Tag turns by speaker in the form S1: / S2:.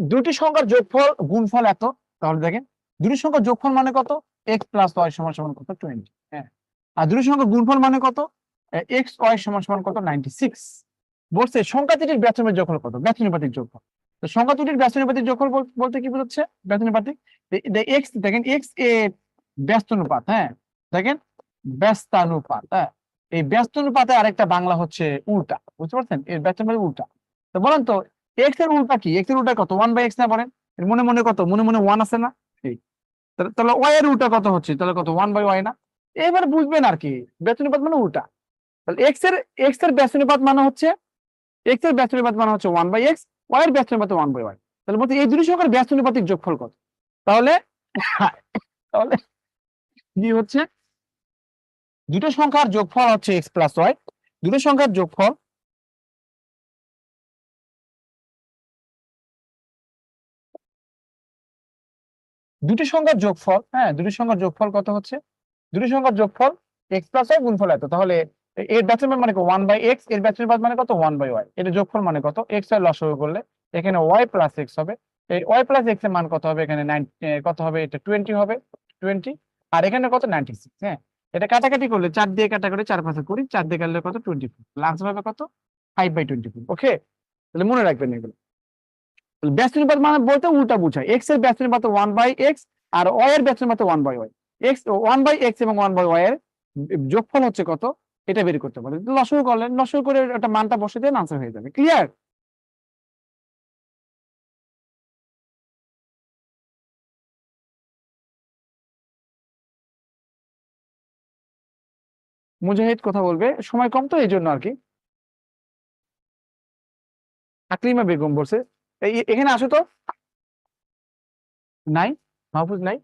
S1: দুটি সংখ্যার যোগফল, গুণফল এত, তাহলে দেখেন দুটি সংখ্যার যোগফল মানে কত? এক্স প্লাস ওয়াই সমান সমান কত? টোয়েন্টি হ্যাঁ। আর দুটি সংখ্যার গুণফল মানে কত? এক্স ওয়াই সমান সমান কত? নাইনটি সিক্স বলছে, সংখ্যা দুটির ব্যস্তনের যোগফল কত? ব্যস্তনুপাতিক যোগফল। তো সংখ্যা দুটির ব্যস্তনুপাতিক যোগফল বলতে কি বোঝাচ্ছে? ব্যস্তনুপাতিক এক্স দেখেন এক্স এ ব্যস্তানুপাত হ্যাঁ। দেখেন, ব্যস্তানুপাত হ্যাঁ। এই ব্যস্তানুপাতে আরেকটা বাংলা হচ্ছে উল্টা, বুঝতে পারছেন? এর ব্যস্তানুপাত উল্টা। তো বলেন তো এক্সের উল্টা কি? এক্সের উল্টা কত? ওয়ান বাই এক্স না মনে মনে কত? মনে মনে ওয়ান আছে না? তাহলে- ওয়াই এর উল্টা কত হচ্ছে? তাহলে কত? ওয়ান বাই ওয়াই না? এবার বুঝবেন আর কি। মানে উল্টা। এক্সের এক্সের মানে হচ্ছে এক্সের মানে হচ্ছে ওয়ান বাই এক্স ওয়াই এর ওয়ান বাই ওয়াই তাহলে বলতে এই দুটি সংখ্যার ব্যস্তানুপাতিক যোগফল কত? তাহলে তাহলে কি হচ্ছে? দুটো সংখ্যার যোগফল হচ্ছে এক্স প্লাস ওয়াই দুটো সংখ্যার যোগফল দুটি সংখ্যার যোগফল হ্যাঁ দুটি সংখ্যার যোগফল কত হচ্ছে? দুটি সংখ্যার যোগফল এক্স প্লাস ওয়াই গুণফল এত, তাহলে এর ব্যাচের মানে ওয়ান বাই এক্সের ব্যাচের মানে কত? ওয়ান বাই ওয়াই এটা যোগফল মানে কত? এক্স ওয়াই লসগু করলে এখানে ওয়াই প্লাস এক্স হবে, এই ওয়াই প্লাস এক্সের মান কত হবে? এখানে নাইন কত হবে? এটা টোয়েন্টি হবে টোয়েন্টি আর এখানে কত? নাইনটি সিক্স হ্যাঁ এটা কাটাকাটি করলে চার দিয়ে কাটা করে চার পাশে করি চার দিয়ে কাটলে কত? টোয়েন্টি ফোর আনসার হবে কত? Five by twenty four okay তাহলে মনে রাখবেন এগুলো। ব্যস্ত অনুপাত মানে বলতে উল্টা বুঝায়। এক্সের অনুপাত ওয়ান বাই এক্স আর ওয়াই এর ব্যস্ত অনুপাত one by Y X one by X এবং ওয়ান বাই ওয়াই এর যোগফল হচ্ছে কত? এটা বের করতে পারে করলেন করে ওটা মানটা বসে দেন আনসার হয়ে যাবে। ক্লিয়ার মুজাহিদ কথা বলবে, সময় কম তো, এই জন্য আর কি। আকলিমা বেগম বলছে এখানে আসো তো। নাই? মাহফুজ নাই?